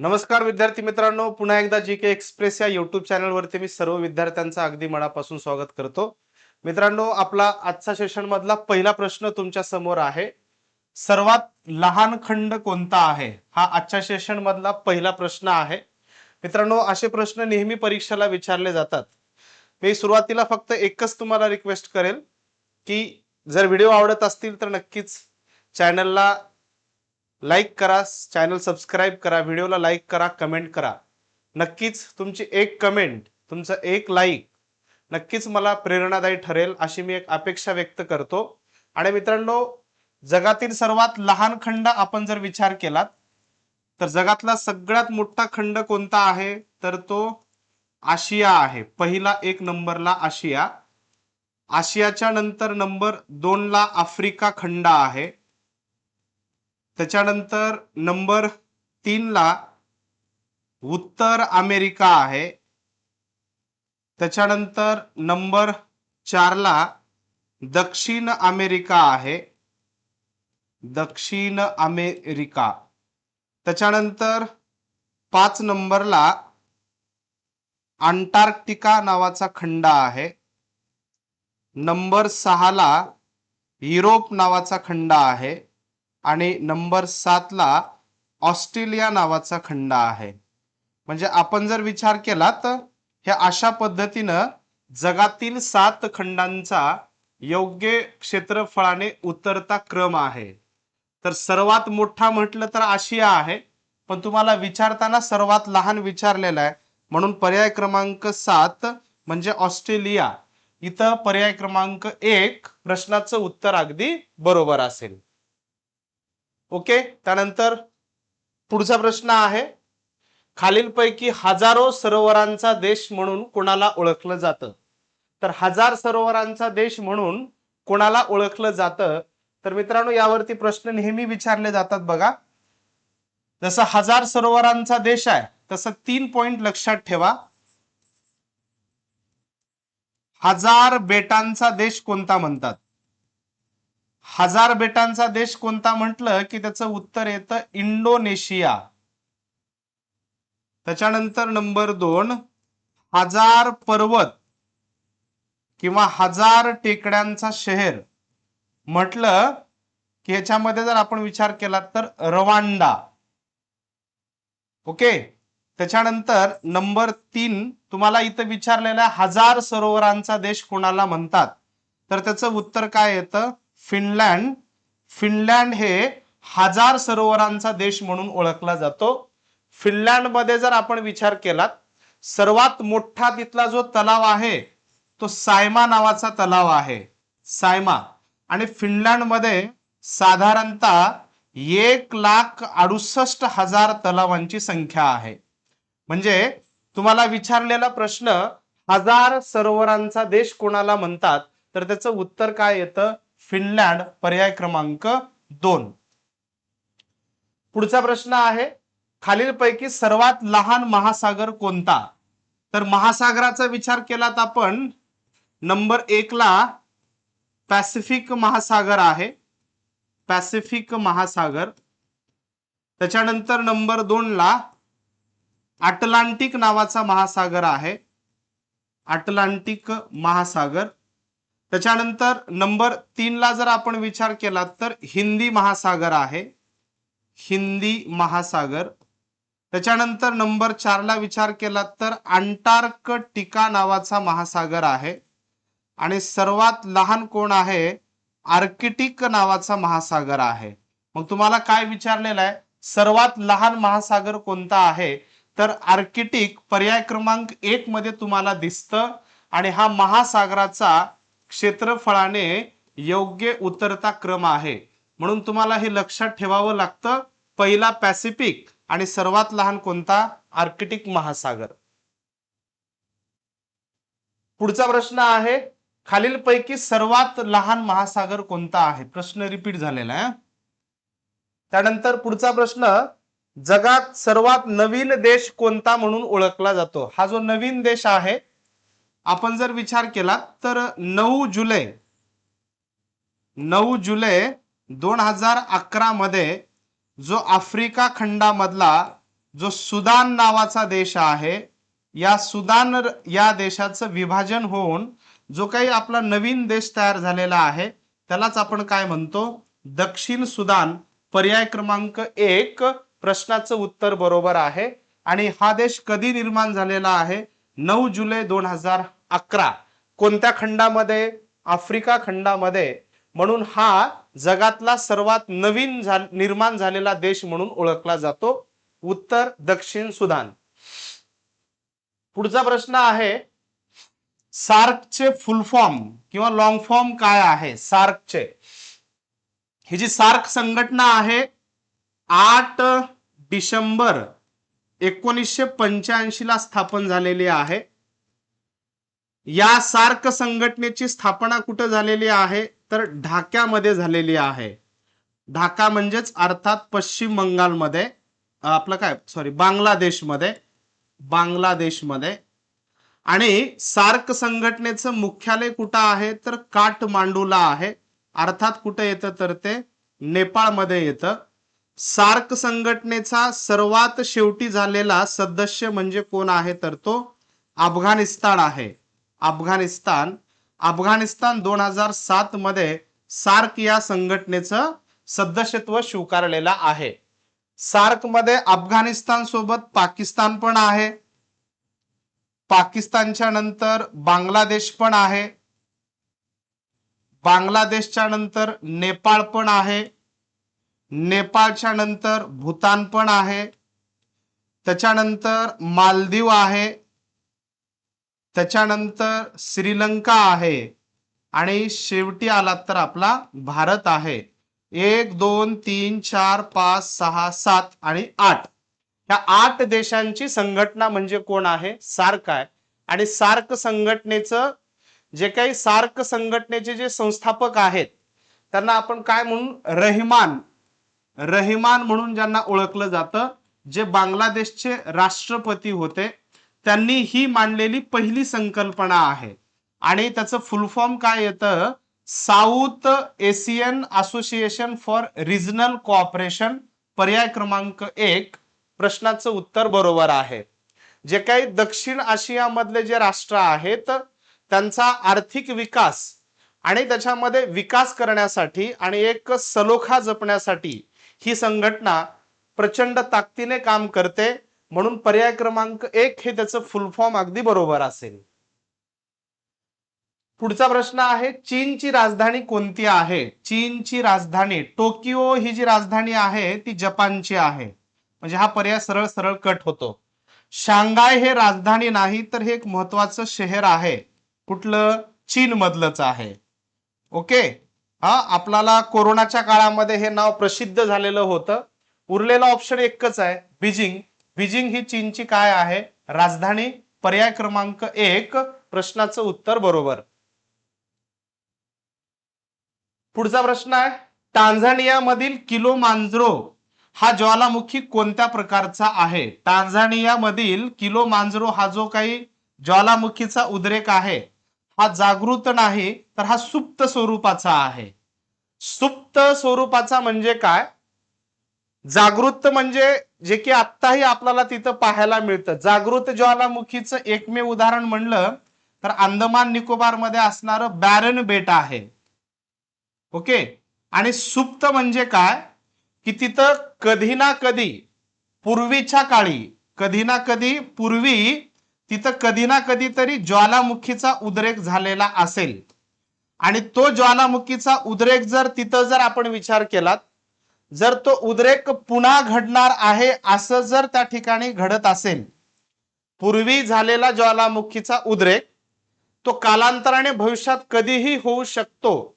नमस्कार विद्यार्थी मित्रांनो पुन्हा एकदा जी के एक्सप्रेस या युट्यूब चॅनलवरती मी सर्व विद्यार्थ्यांचं अगदी मनापासून स्वागत करतो. मित्रांनो आपला आजचा सेशन मधला पहिला प्रश्न तुमच्यासमोर आहे. सर्वात लहान खंड कोणता आहे? हा आजच्या सेशन मधला पहिला प्रश्न आहे. मित्रांनो असे प्रश्न नेहमी परीक्षेला विचारले जातात. मी सुरुवातीला फक्त एकच तुम्हाला रिक्वेस्ट करेल की जर व्हिडिओ आवडत असतील तर नक्कीच चॅनलला लाईक करा चॅनल सबस्क्राईब करा व्हिडिओला लाईक करा कमेंट करा. नक्कीच तुमची एक कमेंट तुमचं एक लाईक नक्कीच मला प्रेरणादायी ठरेल अशी मी एक अपेक्षा व्यक्त करतो. आणि मित्रांनो जगातील सर्वात लहान खंड आपण जर विचार केलात तर जगातला सगळ्यात मोठा खंड कोणता आहे? तर तो आशिया आहे. पहिला एक नंबरला आशिया. आशियाच्या नंतर नंबर दोनला आफ्रिका खंड आहे. त्याच्यानंतर नंबर तीनला उत्तर अमेरिका आहे. त्याच्यानंतर नंबर चारला दक्षिण अमेरिका आहे. दक्षिण अमेरिका. त्याच्यानंतर पाच नंबरला अंटार्क्टिका नावाचा खंड आहे. नंबर सहाला युरोप नावाचा खंड आहे. आणि नंबर सातला ऑस्ट्रेलिया नावाचा खंड आहे. म्हणजे आपण जर विचार केला तर हे अशा पद्धतीनं जगातील सात खंडांचा योग्य क्षेत्रफळाने उतरता क्रम आहे. तर सर्वात मोठा म्हटलं तर आशिया आहे पण तुम्हाला विचारताना सर्वात लहान विचारलेला आहे. म्हणून पर्याय क्रमांक सात म्हणजे ऑस्ट्रेलिया. इथं पर्याय क्रमांक एक प्रश्नाचं उत्तर अगदी बरोबर असेल. ओके? त्यानंतर पुढचा प्रश्न आहे. खालीलपैकी हजारो सरोवरांचा देश म्हणून कोणाला ओळखलं जातं? तर हजार सरोवरांचा देश म्हणून कोणाला ओळखलं जातं? तर मित्रांनो यावरती प्रश्न नेहमी विचारले जातात बघा. जसं हजार सरोवरांचा देश आहे तसं तीन पॉइंट लक्षात ठेवा. हजार बेटांचा देश कोणता म्हणतात? हजार बेटांचा देश कोणता म्हटलं की त्याचं उत्तर येतं इंडोनेशिया. त्याच्यानंतर नंबर दोन हजार पर्वत किंवा हजार टेकड्यांचा शहर. म्हटलं की ह्याच्यामध्ये जर आपण विचार केला तर रवांडा. ओके? त्याच्यानंतर नंबर तीन तुम्हाला इथं विचारलेला हजार सरोवरांचा देश कोणाला म्हणतात? तर त्याचं उत्तर काय येतं? फिनलँड फिनलँड हे हजार सरोवरांचा देश म्हणून ओळखला जातो. फिनलँडमध्ये जर आपण विचार केलात सर्वात मोठा तिथला जो तलाव आहे तो सायमा नावाचा तलाव आहे. सायमा. आणि फिनलँडमध्ये साधारणतः एक लाख अडुसष्ट हजार तलावांची संख्या आहे. म्हणजे तुम्हाला विचारलेला प्रश्न हजार सरोवरांचा देश कोणाला म्हणतात तर त्याचं उत्तर काय येतं? फिनलँड पर्याय क्रमांक दोन. पुढचा प्रश्न आहे खालीलपैकी सर्वात लहान महासागर कोणता? तर महासागराचा विचार केलात आपण नंबर एक ला पॅसिफिक महासागर आहे. पॅसिफिक महासागर. त्याच्यानंतर नंबर दोन ला अटलांटिक नावाचा महासागर आहे. अटलांटिक महासागर. त्याच्यानंतर नंबर तीनला जर आपण विचार केला तर हिंदी महासागर आहे. हिंदी महासागर. त्याच्यानंतर नंबर चारला विचार केला तर अंटार्कटिका नावाचा महासागर आहे. आणि सर्वात लहान कोण आहे? आर्किटिक नावाचा महासागर आहे. मग तुम्हाला काय विचारलेलं आहे? सर्वात लहान महासागर कोणता आहे? तर आर्किटिक पर्याय क्रमांक एक मध्ये तुम्हाला दिसतं. आणि हा महासागराचा क्षेत्रफळाने योग्य उतरता क्रम आहे. म्हणून तुम्हाला हे लक्षात ठेवावं लागतं पहिला पॅसिफिक आणि सर्वात लहान कोणता? आर्किटिक महासागर. पुढचा प्रश्न आहे खालीलपैकी सर्वात लहान महासागर कोणता आहे? प्रश्न रिपीट झालेला आहे त्यानंतर पुढचा प्रश्न जगात सर्वात नवीन देश कोणता म्हणून ओळखला जातो? हा जो नवीन देश आहे आपण जर विचार केला तर नऊ जुलै नऊ जुलै दोन हजार अकरा मध्ये जो आफ्रिका खंडामधला जो सुदान नावाचा देश आहे या सुदान या देशाचं विभाजन होऊन जो काही आपला नवीन देश तयार झालेला आहे त्यालाच आपण काय म्हणतो? दक्षिण सुदान. पर्याय क्रमांक एक प्रश्नाचं उत्तर बरोबर आहे. आणि हा देश कधी निर्माण झालेला आहे? नऊ जुलै दोन हजार अकरा. कोणत्या खंडामध्ये? आफ्रिका खंडामध्ये. म्हणून हा जगातला सर्वात नवीन झा निर्माण झालेला देश म्हणून ओळखला जातो. उत्तर दक्षिण सुदान. पुढचा प्रश्न आहे सार्कचे फुल फॉर्म किंवा लॉंग फॉर्म काय आहे? सार्कचे. ही जी सार्क संघटना आहे आठ डिसेंबर एकोणीसशे पंच्याऐंशीला स्थापन झालेली आहे. या सार्क संघटनेची स्थापना कुठं झालेली आहे? तर ढाक्यामध्ये झालेली आहे. ढाका म्हणजेच अर्थात पश्चिम बंगालमध्ये आपलं काय? सॉरी बांगलादेशमध्ये. बांगलादेशमध्ये. आणि सार्क संघटनेचं मुख्यालय कुठं आहे? तर काठमांडूला आहे. अर्थात कुठं येतं तर ते? नेपाळमध्ये येतं. सार्क संघटनेचा सर्वात शेवटी झालेला सदस्य म्हणजे कोण आहे तर तो अफगाणिस्तान आहे. अफगाणिस्तान. अफगाणिस्तान दोन हजार सात मध्ये सार्क या संघटनेचं सदस्यत्व स्वीकारलेलं आहे. सार्कमध्ये अफगाणिस्तान सोबत पाकिस्तान पण आहे. पाकिस्तानच्या नंतर बांगलादेश पण आहे. बांगलादेशच्या नंतर नेपाळ पण आहे. नेपाळच्या नंतर भूतान पण आहे. त्याच्यानंतर मालदीव आहे. त्याच्यानंतर श्रीलंका आहे. आणि शेवटी आलात तर आपला भारत आहे. एक दोन तीन चार पाच सहा सात आणि आठ. या आठ देशांची संघटना म्हणजे कोण आहे? सार्क आहे. आणि सार्क संघटनेचं जे काही सार्क संघटनेचे जे संस्थापक आहेत त्यांना आपण काय म्हणून रहिमान. रहिमान म्हणून ज्यांना ओळखलं जातं जे बांगलादेशचे राष्ट्रपती होते त्यांनी ही मांडलेली पहिली संकल्पना आहे. आणि त्याचं फुल फॉर्म काय येतं? South Asian association for regional cooperation पर्याय क्रमांक एक प्रश्नाचं उत्तर बरोबर आहे. जे काही दक्षिण आशियामधले जे राष्ट्र आहेत त्यांचा आर्थिक विकास आणि त्याच्यामध्ये विकास करण्यासाठी आणि एक सलोखा जपण्यासाठी ही संघटना प्रचंड ताकदीने काम करते म्हणून पर्याय क्रमांक एक हे त्याचं फुल फॉर्म अगदी बरोबर असेल. पुढचा प्रश्न आहे चीनची राजधानी कोणती आहे? चीनची राजधानी टोकियो ही जी राजधानी आहे ती जपानची आहे. म्हणजे हा पर्याय सरळ सरळ कट होतो. शांघाय हे राजधानी नाही तर हे एक महत्वाचं शहर आहे. कुठलं? चीन मधलंच आहे. ओके? हा आपल्याला कोरोनाच्या काळामध्ये हे नाव प्रसिद्ध झालेलं होतं. उरलेला ऑप्शन एकच आहे बीजिंग. बीजिंग ही चीनची काय आहे? राजधानी पर्याय क्रमांक एक. प्रश्नाचं उत्तर बरोबर. पुढचा प्रश्न आहे टांझानियामधील किलो मांजरो हा ज्वालामुखी कोणत्या प्रकारचा आहे? टांझानियामधील किलो मांजरो हा जो काही ज्वालामुखीचा उद्रेक आहे हा जागृत नाही तर हा सुप्त स्वरूपाचा आहे. सुप्त स्वरूपाचा म्हणजे काय? जागृत म्हणजे जे की आत्ताही आपल्याला तिथं पाहायला मिळतं. जागृत ज्वालामुखीचं एकमेव उदाहरण म्हणलं तर अंदमान निकोबारमध्ये असणारं बॅरन बेट आहे. ओके? आणि सुप्त म्हणजे काय? की तिथं कधी ना कधी पूर्वीच्या काळी कधी ना कधी पूर्वी तिथं कधी ना कधीतरी ज्वालामुखीचा उद्रेक झालेला असेल. आणि तो ज्वालामुखीचा उद्रेक जर तिथं जर आपण विचार केलात जर तो उद्रेक पुन्हा घडणार आहे असं जर त्या ठिकाणी घडत असेल पूर्वी झालेला ज्वालामुखीचा उद्रेक तो कालांतराने भविष्यात कधीही होऊ शकतो.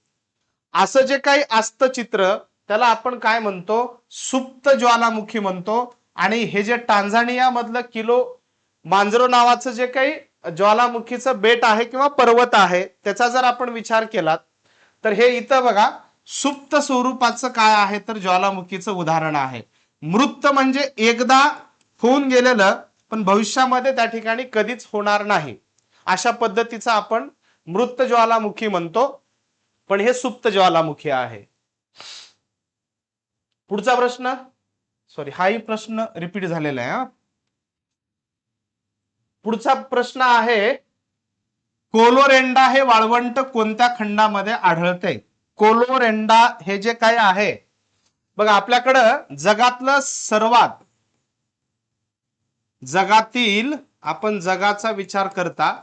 असं जे काही असतं चित्र त्याला आपण काय म्हणतो? सुप्त ज्वालामुखी म्हणतो. आणि हे जे टांझानियामधलं किलो मांजरो नावाचं जे काही ज्वालामुखीचं बेट आहे किंवा पर्वत आहे त्याचा जर आपण विचार केला तर हे इथं बघा सुप्त स्वरूपाचं काय आहे तर ज्वालामुखीचं उदाहरण आहे. मृत म्हणजे एकदा होऊन गेलेलं पण भविष्यामध्ये त्या ठिकाणी कधीच होणार नाही. अशा पद्धतीचा आपण मृत ज्वालामुखी म्हणतो पण हे सुप्त ज्वालामुखी आहे. पुढचा प्रश्न? सॉरी हाही प्रश्न रिपीट झालेला आहे हा. पुढचा प्रश्न आहे कोलोरेंडा हे वाळवंट कोणत्या खंडामध्ये आढळते? कोलोरेंडा हे जे काय आहे बघा आपल्याकडं जगातलं सर्वात जगातील आपण जगाचा विचार करता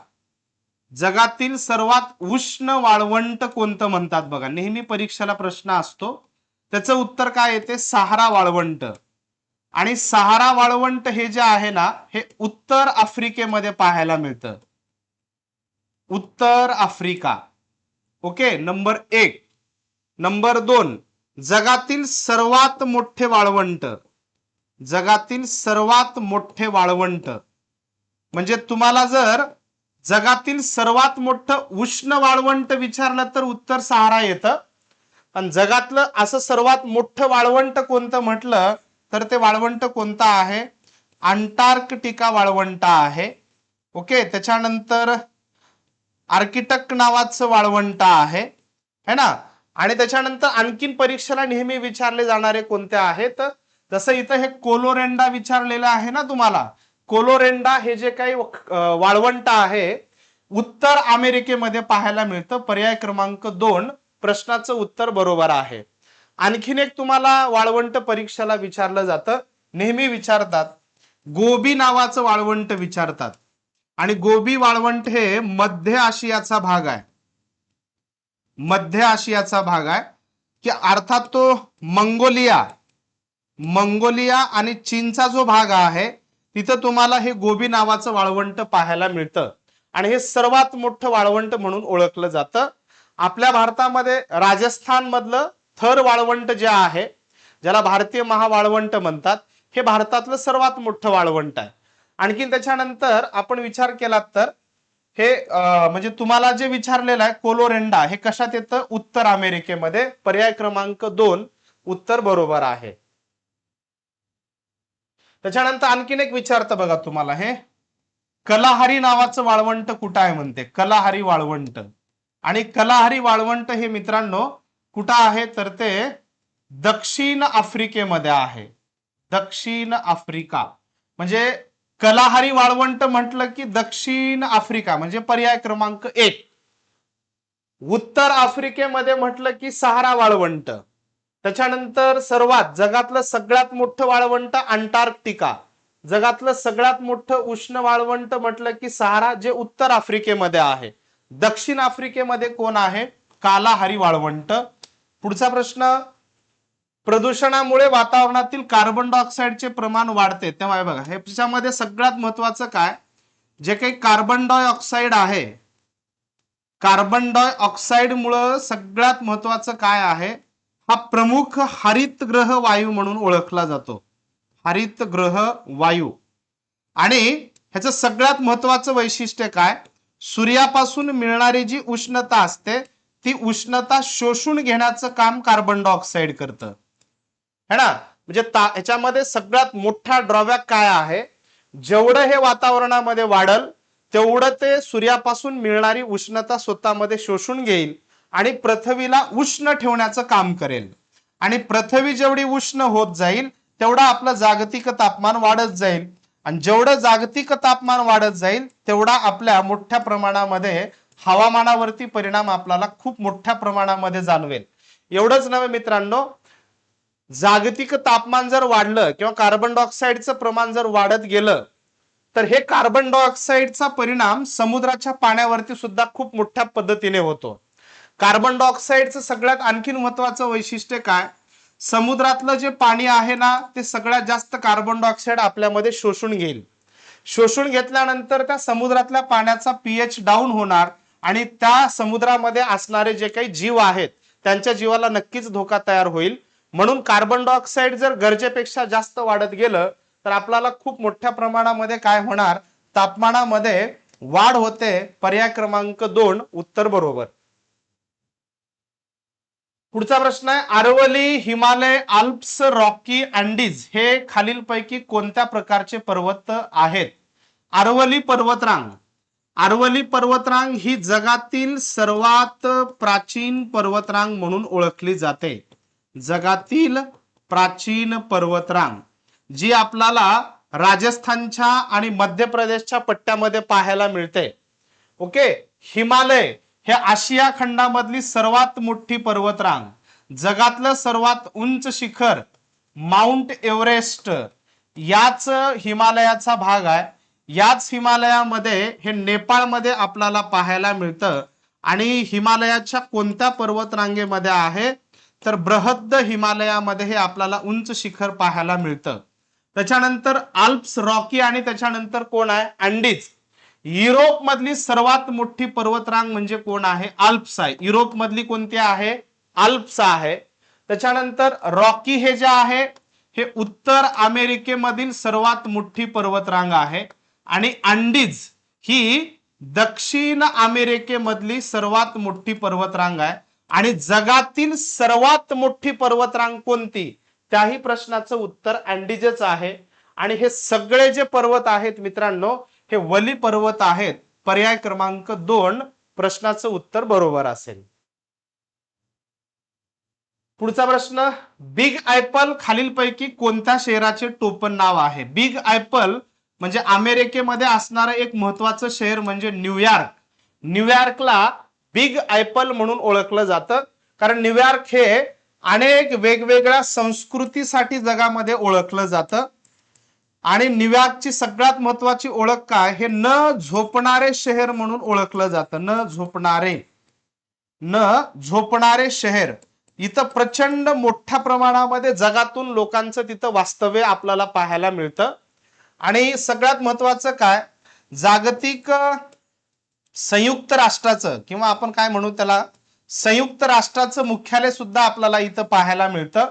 जगातील सर्वात उष्ण वाळवंट कोणतं म्हणतात बघा. नेहमी परीक्षेला प्रश्न असतो. त्याचं उत्तर काय येते? सहारा वाळवंट. आणि सहारा वाळवंट हे जे आहे ना हे उत्तर आफ्रिकेमध्ये पाहायला मिळतं. उत्तर आफ्रिका. ओके? नंबर एक. नंबर दोन. जगातील सर्वात मोठे वाळवंट. जगातील सर्वात मोठे वाळवंट. म्हणजे तुम्हाला जर जगातील सर्वात मोठं उष्ण वाळवंट विचारलं तर उत्तर सहारा येतं. आणि जगातलं असं सर्वात मोठं वाळवंट कोणतं म्हटलं तर ते वाळवंट कोणता आहे? अंटार्क्टिका वाळवंट आहे. ओके त्याच्यानंतर आर्किटक नावाचं वाळवंट आहे. है ना? आणि त्याच्यानंतर आणखीन परीक्षेला नेहमी विचारले जाणारे कोणते आहेत? जसं इथं हे कोलोरेंडा विचारलेलं आहे ना तुम्हाला? कोलोरेंडा हे जे काही वाळवंट आहे उत्तर अमेरिकेमध्ये पाहायला मिळतं. पर्याय क्रमांक दोन प्रश्नाचं उत्तर बरोबर आहे. आणखीन एक तुम्हाला वाळवंट परीक्षेला विचारलं जातं. नेहमी विचारतात गोबी नावाचं वाळवंट विचारतात. आणि गोबी वाळवंट हे मध्य आशियाचा भाग आहे. मध्य आशियाचा भाग आहे की अर्थात तो मंगोलिया मंगोलिया आणि चीनचा जो भाग आहे तिथं तुम्हाला हे गोबी नावाचं वाळवंट पाहायला मिळतं. आणि हे सर्वात मोठं वाळवंट म्हणून ओळखलं जातं. आपल्या भारतामध्ये राजस्थान मधलं थर वाळवंट जे आहे ज्याला भारतीय महावाळवंट म्हणतात हे भारतातलं सर्वात मोठं वाळवंट आहे. आणखीन त्याच्यानंतर आपण विचार केलात तर हे म्हणजे तुम्हाला जे विचारलेलं आहे कोलोरेंडा हे कशात येतं? उत्तर अमेरिकेमध्ये. पर्याय क्रमांक दोन उत्तर बरोबर आहे. त्याच्यानंतर आणखीन एक विचारतं बघा तुम्हाला हे. कलाहारी नावाचं वाळवंट कुठं आहे म्हणते? कलाहारी वाळवंट. आणि कलाहारी वाळवंट हे मित्रांनो कुठं आहे? तर ते दक्षिण आफ्रिकेमध्ये आहे. दक्षिण आफ्रिका. म्हणजे कलाहारी वाळवंट म्हटलं की दक्षिण आफ्रिका म्हणजे पर्याय क्रमांक एक. उत्तर आफ्रिकेमध्ये म्हटलं की सहारा वाळवंट. त्याच्यानंतर सर्वात जगातलं सगळ्यात मोठं वाळवंट अंटार्क्टिका. जगातलं सगळ्यात मोठं उष्ण वाळवंट म्हटलं की सहारा जे उत्तर आफ्रिकेमध्ये आहे. दक्षिण आफ्रिकेमध्ये कोण आहे? कालाहारी वाळवंट. पुढचा प्रश्न प्रदूषणामुळे वातावरणातील कार्बन डायऑक्साईडचे प्रमाण वाढते. तेव्हा हे बघा ह्याच्यामध्ये सगळ्यात महत्वाचं काय? जे काही कार्बन डायऑक्साईड आहे कार्बन डायऑक्साईड मुळे सगळ्यात महत्वाचं काय आहे? हा प्रमुख हरितग्रह वायू म्हणून ओळखला जातो. हरितग्रह वायू. आणि ह्याचं सगळ्यात महत्वाचं वैशिष्ट्य काय? सूर्यापासून मिळणारी जी उष्णता असते ती उष्णता शोषून घेण्याचं काम कार्बन डायऑक्साईड करतं. है ना? म्हणजे याच्यामध्ये ह्याच्यामध्ये सगळ्यात मोठा ड्रॉबॅक काय आहे? जेवढं हे वातावरणामध्ये वाढल तेवढं ते सूर्यापासून मिळणारी उष्णता स्वतःमध्ये शोषून घेईल आणि पृथ्वीला उष्ण ठेवण्याचं काम करेल. आणि पृथ्वी जेवढी उष्ण होत जाईल तेवढं आपलं जागतिक तापमान वाढत जाईल. आणि जेवढं जागतिक तापमान वाढत जाईल तेवढा आपल्या मोठ्या प्रमाणामध्ये हवामानावरती परिणाम आपल्याला खूप मोठ्या प्रमाणामध्ये जाणवेल. एवढंच नव्हे मित्रांनो जागतिक तापमान जर वाढलं किंवा कार्बन डायऑक्साईडचं प्रमाण जर वाढत गेलं तर हे कार्बन डायऑक्साईडचा परिणाम समुद्राच्या पाण्यावरती सुद्धा खूप मोठ्या पद्धतीने होतो. कार्बन डायऑक्साईडचं सगळ्यात आणखीन महत्वाचं वैशिष्ट्य काय? समुद्रातलं जे पाणी आहे ना ते सगळ्यात जास्त कार्बन डायऑक्साईड आपल्यामध्ये शोषून घेईल. शोषून घेतल्यानंतर त्या समुद्रातल्या पाण्याचा पीएच डाऊन होणार आणि त्या समुद्रामध्ये असणारे जे काही जीव आहेत त्यांच्या जीवाला नक्कीच धोका तयार होईल. म्हणून कार्बन डायऑक्साईड जर गरजेपेक्षा जास्त वाढत गेलं तर आपल्याला खूप मोठ्या प्रमाणामध्ये काय होणार? तापमानामध्ये वाढ होते पर्याय क्रमांक दोन उत्तर बरोबर. पुढचा प्रश्न आहे Aravalli Himalaya Alps Rocky Andes हे खालीलपैकी कोणत्या प्रकारचे पर्वत आहेत? अरवली पर्वतरांग. अरवली पर्वतरांग ही जगातील सर्वात प्राचीन पर्वतरांग म्हणून ओळखली जाते. जगातील प्राचीन पर्वतरांग जी आपल्याला राजस्थानच्या आणि मध्य प्रदेशच्या पट्ट्यामध्ये पाहायला मिळते. ओके? हिमालय हे आशिया खंडामधली सर्वात मोठी पर्वतरांग. जगातलं सर्वात उंच शिखर माउंट एव्हरेस्ट याच हिमालयाचा भाग आहे. याच हिमालयामध्ये हे नेपाळमध्ये आपल्याला पाहायला मिळतं. आणि हिमालयाच्या कोणत्या पर्वतरांगेमध्ये आहे? तर बृहद्द हिमालयामध्ये हे आपल्याला उंच शिखर पाहायला मिळतं. त्याच्यानंतर आल्प्स रॉकी आणि त्याच्यानंतर कोण आहे? अँडीज. युरोप मधली सर्वात मोठी पर्वतरांग म्हणजे कोण आहे? आल्प्स आहे. युरोप मधली कोणती आहे? आल्प्स आहे. त्याच्यानंतर रॉकी हे जे आहे हे उत्तर अमेरिकेमधील सर्वात मोठी पर्वतरांग आहे. आणि अंडीज ही दक्षिण अमेरिकेमधली सर्वात मोठी पर्वतरांग आहे. आणि जगातील सर्वात मोठी पर्वतरांग कोणती? त्याही प्रश्नाचं उत्तर अँडीजच आहे. आणि हे सगळे जे पर्वत आहेत मित्रांनो हे वली पर्वत आहेत. पर्याय क्रमांक दोन प्रश्नाचं उत्तर बरोबर असेल. पुढचा प्रश्न बिग ऍपल खालीलपैकी कोणत्या शहराचे टोपण नाव आहे? बिग ऍपल म्हणजे अमेरिकेमध्ये असणारं एक महत्वाचं शहर म्हणजे न्यूयॉर्क न्यूयॉर्कला बिग ऍपल म्हणून ओळखलं जातं. कारण न्यूयॉर्क हे अनेक वेगवेगळ्या संस्कृतीसाठी जगामध्ये ओळखलं जातं. आणि न्यूयॉर्कची सगळ्यात महत्वाची ओळख काय? हे न झोपणारे शहर म्हणून ओळखलं जातं. न झोपणारे. न झोपणारे शहर. इथं प्रचंड मोठ्या प्रमाणामध्ये जगातून लोकांचं तिथं वास्तव्य आपल्याला पाहायला मिळतं. आणि सगळ्यात महत्वाचं काय? जागतिक संयुक्त राष्ट्राचं किंवा आपण काय म्हणू त्याला? संयुक्त राष्ट्राचं मुख्यालय सुद्धा आपल्याला इथं पाहायला मिळतं.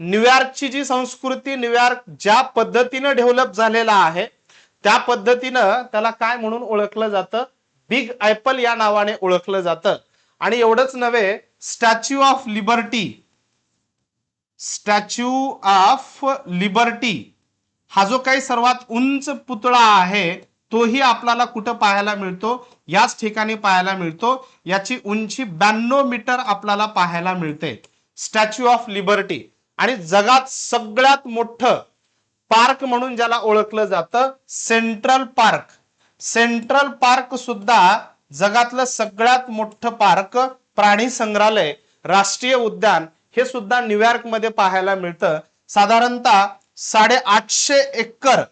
न्यूयॉर्कची जी संस्कृती न्यूयॉर्क ज्या पद्धतीनं डेव्हलप झालेला आहे त्या पद्धतीनं त्याला काय म्हणून ओळखलं जातं? बिग ऍपल या नावाने ओळखलं जातं. आणि एवढंच नव्हे Statue of Liberty. Statue of Liberty. हा जो काही सर्वात उंच पुतळा आहे तोही आपल्याला कुठं पाहायला मिळतो? याच ठिकाणी पाहायला मिळतो. याची उंची ब्याण्णव मीटर आपल्याला पाहायला मिळते. स्टॅच्यू ऑफ लिबर्टी आणि जगात सगळ्यात मोठं पार्क म्हणून ज्याला ओळखलं जातं सेंट्रल पार्क सेंट्रल पार्क सुद्धा जगातलं सगळ्यात मोठं पार्क प्राणी संग्रहालय राष्ट्रीय उद्यान हे सुद्धा न्यूयॉर्कमध्ये पाहायला मिळतं. साधारणतः साडेआठशे एकर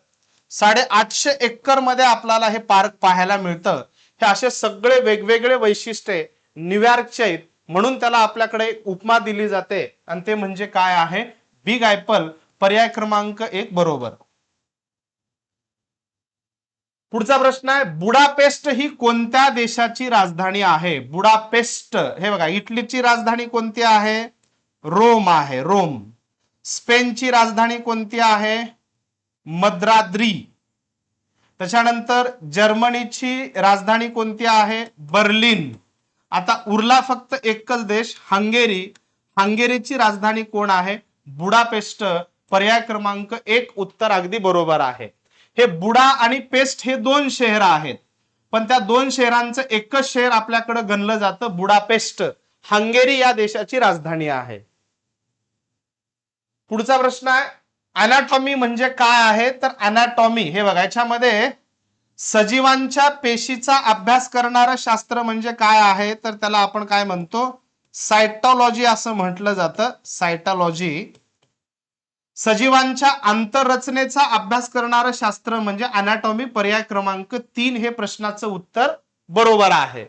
साडेआठशे एकरमध्ये आपल्याला हे पार्क पाहायला मिळतं. हे असे सगळे वेगवेगळे वैशिष्ट्ये न्यूयॉर्कचे आहेत. म्हणून त्याला आपल्याकडे एक उपमा दिली जाते. आणि ते म्हणजे काय आहे? बिग आयपल पर्याय क्रमांक एक बरोबर. पुढचा प्रश्न आहे बुडापेस्ट ही कोणत्या देशाची राजधानी आहे? बुडापेस्ट हे बघा इटलीची राजधानी कोणती आहे? रोम आहे रोम. स्पेनची राजधानी कोणती आहे? मद्राद्री. त्याच्यानंतर जर्मनीची राजधानी कोणती आहे? बर्लिन. आता उरला फक्त एकच देश हंगेरी. हंगेरीची राजधानी कोण आहे? बुडापेस्ट. पर्याय क्रमांक एक उत्तर अगदी बरोबर आहे. हे बुडा आणि पेस्ट हे दोन शहर आहेत. पण त्या दोन शहरांचं एकच शहर आपल्याकडे गणलं जातं बुडापेस्ट. हंगेरी या देशाची राजधानी आहे. पुढचा प्रश्न आहे अनाटॉमी म्हणजे काय आहे? तर अनाटॉमी हे बघा याच्यामध्ये सजीवांच्या पेशीचा अभ्यास करणारं शास्त्र म्हणजे काय आहे? तर त्याला आपण काय म्हणतो? सायटॉलॉजी असं म्हटलं जातं. सायटॉलॉजी सजीवांच्या आंतररचनेचा अभ्यास करणारं शास्त्र म्हणजे अनाटॉमी पर्याय क्रमांक तीन हे प्रश्नाचं उत्तर बरोबर आहे.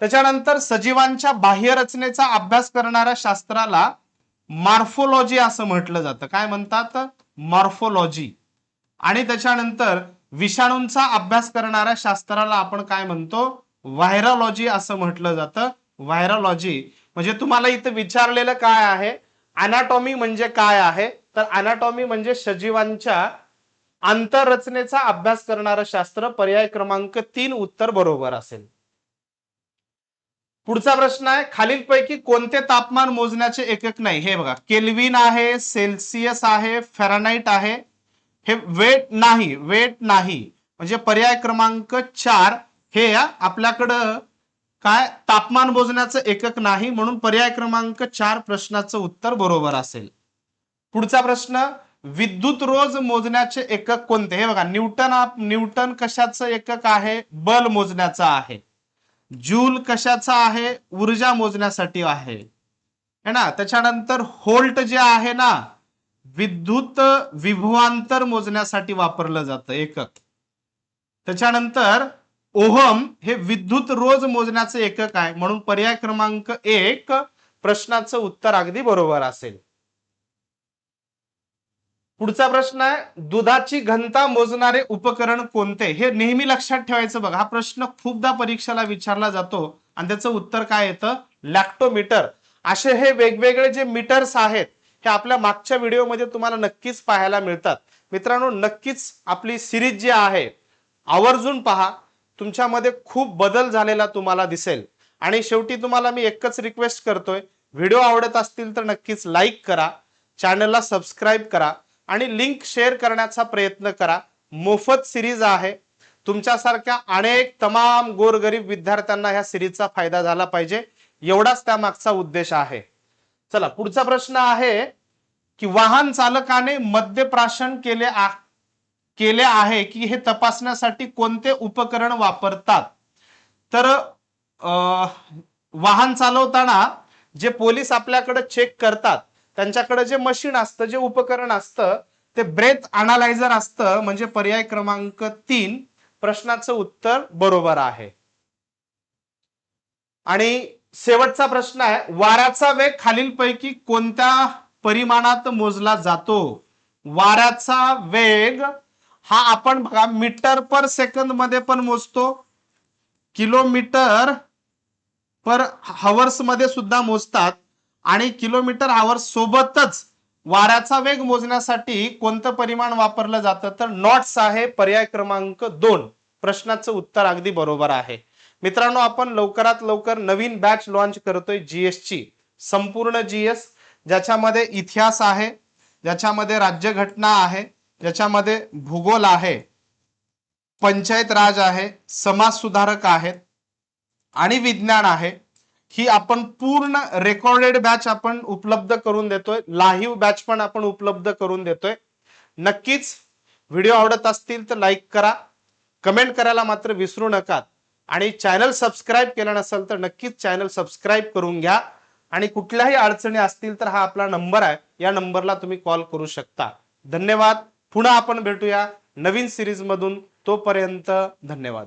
त्याच्यानंतर सजीवांच्या बाह्य रचनेचा अभ्यास करणाऱ्या शास्त्राला मॉर्फोलॉजी असं म्हटलं जातं. काय म्हणतात? मॉर्फोलॉजी. आणि त्याच्यानंतर विषाणूंचा अभ्यास करणाऱ्या शास्त्राला आपण काय म्हणतो? व्हायरॉलॉजी असं म्हटलं जातं. व्हायरॉलॉजी म्हणजे तुम्हाला इथं विचारलेलं काय आहे? अनाटॉमी म्हणजे काय आहे? तर अनाटॉमी म्हणजे सजीवांच्या आंतररचनेचा अभ्यास करणारं शास्त्र. पर्याय क्रमांक तीन उत्तर बरोबर असेल. पुढचा प्रश्न आहे खालीलपैकी कोणते तापमान मोजण्याचे एकक नाही? हे बघा केल्विन आहे सेल्सिअस आहे फेरानाईट आहे. हे वेट नाही वेट नाही. म्हणजे पर्याय क्रमांक चार हे आपल्याकडं काय? तापमान मोजण्याचं एकक नाही म्हणून पर्याय क्रमांक चार प्रश्नाचं उत्तर बरोबर असेल. पुढचा प्रश्न विद्युत रोज मोजण्याचे एकक कोणते? हे बघा न्यूटन न्यूटन कशाचं एकक आहे? बल मोजण्याचं आहे. जूल कशाचा आहे? ऊर्जा मोजण्यासाठी आहे. है ना? त्याच्यानंतर होल्ट जे आहे ना विद्युत विभवांतर मोजण्यासाठी वापरलं जातं एकक. त्याच्यानंतर ओहम हे विद्युत रोज मोजण्याचं एकक आहे. म्हणून पर्याय क्रमांक एक प्रश्नाचं उत्तर अगदी बरोबर असेल. पुढचा प्रश्न आहे दुधाची घनता मोजणारे उपकरण कोणते? हे नेहमी लक्षात ठेवायचं बघा. हा प्रश्न खूपदा परीक्षेला विचारला जातो. आणि त्याचं उत्तर काय येतं? लॅक्टोमीटर. असे हे वेगवेगळे जे मीटर्स आहेत हे आपल्या मागच्या व्हिडिओमध्ये तुम्हाला नक्कीच पाहायला मिळतात. मित्रांनो नक्कीच आपली सिरीज जी आहे आवर्जून पहा. तुमच्यामध्ये खूप बदल झालेला तुम्हाला दिसेल. आणि शेवटी तुम्हाला मी एकच रिक्वेस्ट करतोय. व्हिडिओ आवडत असतील तर नक्कीच लाईक करा. चॅनलला सबस्क्राईब करा. आणि लिंक शेअर करण्याचा प्रयत्न करा. मोफत सिरीज आहे. तुमच्यासारख्या अनेक तमाम गोरगरीब विद्यार्थ्यांना ह्या सिरीजचा फायदा झाला पाहिजे. एवढाच त्यामागचा उद्देश आहे. चला पुढचा प्रश्न आहे की वाहन चालकाने मद्यप्राशन केले आ- केले आहे की हे तपासण्यासाठी कोणते उपकरण वापरतात? तर वाहन चालवताना जे पोलीस आपल्याकडे चेक करतात त्यांच्याकडे जे मशीन असतं जे उपकरण असतं ते ब्रेथ अनालायझर असतं म्हणजे पर्याय क्रमांक तीन प्रश्नाचं उत्तर बरोबर आहे. आणि शेवटचा प्रश्न आहे वाऱ्याचा वेग खालीलपैकी कोणत्या परिमाणात मोजला जातो? वाऱ्याचा वेग हा आपण बघा मीटर पर सेकंदमध्ये पण मोजतो किलोमीटर पर हवर्समध्ये सुद्धा मोजतात. आणि किलोमीटर आवर सोबतच वाऱ्याचा वेग मोजण्यासाठी कोणतं परिमाण वापरलं जातं? तर नॉट्स आहे पर्याय क्रमांक दोन. प्रश्नाचं उत्तर अगदी बरोबर आहे. मित्रांनो आपण लवकरात लवकर नवीन बॅच लॉन्च करतोय जीएसची संपूर्ण जीएस ज्याच्यामध्ये इतिहास आहे ज्याच्यामध्ये राज्यघटना आहे ज्याच्यामध्ये भूगोल आहे पंचायत राज आहे समाज सुधारक आहेत आणि विज्ञान आहे. ही आपण पूर्ण रेकॉर्डेड बॅच आपण उपलब्ध करून देतोय. लाईव्ह बॅच पण आपण उपलब्ध करून देतोय. नक्कीच व्हिडिओ आवडत असतील तर लाईक करा. कमेंट करायला मात्र विसरू नका. आणि चॅनल सबस्क्राईब केलं नसेल तर नक्कीच चॅनल सबस्क्राईब करून घ्या. आणि कुठल्याही अडचणी असतील तर हा आपला नंबर आहे. या नंबरला तुम्ही कॉल करू शकता. धन्यवाद. पुन्हा आपण भेटूया नवीन सिरीज मधून. तोपर्यंत धन्यवाद.